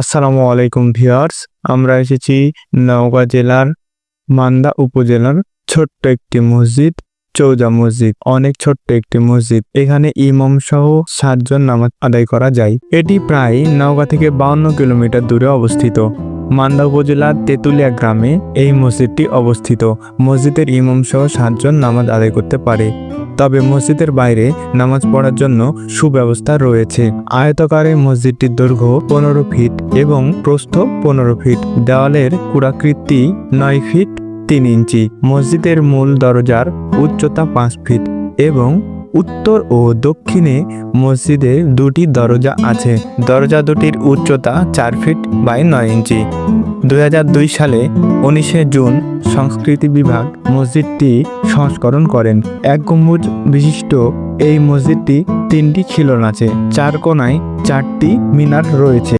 আসসালামু আলাইকুম ভিউয়ার্স, আমরা এসেছি নওগাঁ জেলার মান্দা উপজেলার ছোট্ট একটি মসজিদ, চৌজা মসজিদ, অনেক ছোট্ট একটি মসজিদ। এখানে ইমাম সহ সাতজন নামাজ আদায় করা যায়। এটি প্রায় নওগাঁ থেকে বাউন্ন কিলোমিটার দূরে অবস্থিত। মান্দা উপজেলার তেঁতুলিয়া গ্রামে এই মসজিদটি অবস্থিত। মসজিদের ইমাম সহ সাতজন নামাজ আদায় করতে পারে। তবে মসজিদের বাইরে নামাজ পড়ার জন্য সুব্যবস্থা রয়েছে। আয়তকারে মসজিদটির দৈর্ঘ্য পনেরো ফিট এবং প্রস্থ পনেরো ফিট। দেওয়ালের কুড়াকৃতি নয় ফিট তিন ইঞ্চি। মসজিদের মূল দরজার উচ্চতা পাঁচ ফিট এবং উত্তর ও দক্ষিণে মসজিদে দুটি দরজা আছে। দরজা দুটির উচ্চতা চার ফিট বাই নয় ইঞ্চি। দু হাজার দুই সালে উনিশে জুন সংস্কৃতি বিভাগ মসজিদটি সংস্করণ করেন। এক গম্বুজ বিশিষ্ট এই মসজিদটি তিনটি খিলন আছে। চার কোনায় চারটি মিনার রয়েছে।